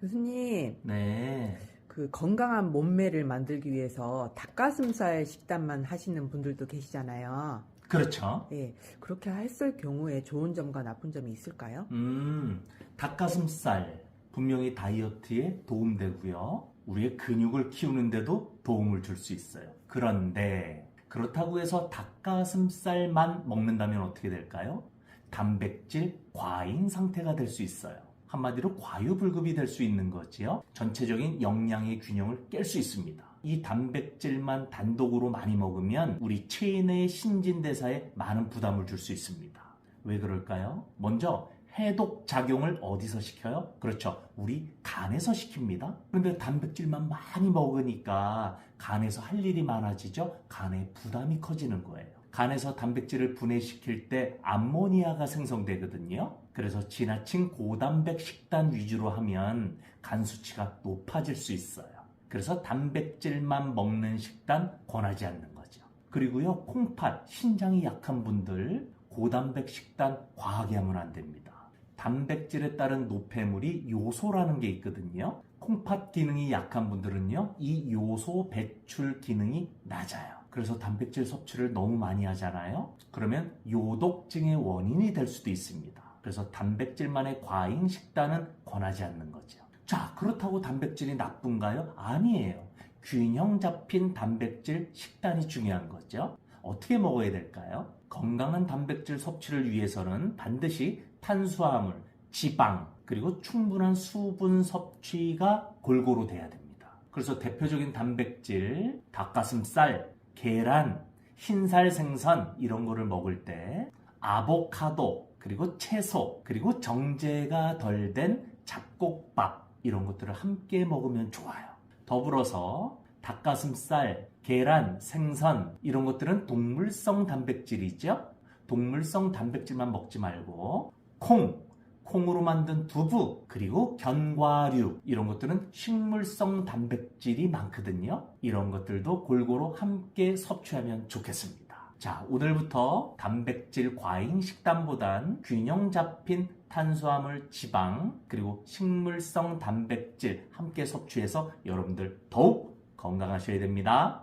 교수님, 네. 그 건강한 몸매를 만들기 위해서 닭가슴살 식단만 하시는 분들도 계시잖아요. 그렇죠. 예, 그렇게 했을 경우에 좋은 점과 나쁜 점이 있을까요? 음, 닭가슴살 분명히 다이어트에 도움되고요. 우리의 근육을 키우는데도 도움을 줄 수 있어요. 그런데 그렇다고 해서 닭가슴살만 먹는다면 어떻게 될까요? 단백질 과잉 상태가 될 수 있어요. 한마디로 과유불급이 될 수 있는 거지요. 전체적인 영양의 균형을 깰 수 있습니다. 이 단백질만 단독으로 많이 먹으면 우리 체내의 신진대사에 많은 부담을 줄 수 있습니다. 왜 그럴까요? 먼저 해독 작용을 어디서 시켜요? 그렇죠. 우리 간에서 시킵니다. 그런데 단백질만 많이 먹으니까 간에서 할 일이 많아지죠. 간에 부담이 커지는 거예요. 간에서 단백질을 분해시킬 때 암모니아가 생성되거든요. 그래서 지나친 고단백 식단 위주로 하면 간 수치가 높아질 수 있어요. 그래서 단백질만 먹는 식단 권하지 않는 거죠. 그리고요, 콩팥, 신장이 약한 분들 고단백 식단 과하게 하면 안 됩니다. 단백질에 따른 노폐물이 요소라는 게 있거든요. 콩팥 기능이 약한 분들은요, 이 요소 배출 기능이 낮아요. 그래서 단백질 섭취를 너무 많이 하잖아요. 그러면 요독증의 원인이 될 수도 있습니다. 그래서 단백질만의 과잉 식단은 권하지 않는 거죠. 자, 그렇다고 단백질이 나쁜가요? 아니에요. 균형 잡힌 단백질 식단이 중요한 거죠. 어떻게 먹어야 될까요? 건강한 단백질 섭취를 위해서는 반드시 탄수화물, 지방, 그리고 충분한 수분 섭취가 골고루 돼야 됩니다. 그래서 대표적인 단백질, 닭가슴살, 계란, 흰살 생선 이런 거를 먹을 때 아보카도, 그리고 채소, 그리고 정제가 덜 된 잡곡밥 이런 것들을 함께 먹으면 좋아요. 더불어서 닭가슴살, 계란, 생선 이런 것들은 동물성 단백질이죠. 동물성 단백질만 먹지 말고 콩, 콩으로 만든 두부, 그리고 견과류 이런 것들은 식물성 단백질이 많거든요. 이런 것들도 골고루 함께 섭취하면 좋겠습니다. 자, 오늘부터 단백질 과잉 식단보단 균형 잡힌 탄수화물, 지방, 그리고 식물성 단백질 함께 섭취해서 여러분들 더욱 건강하셔야 됩니다.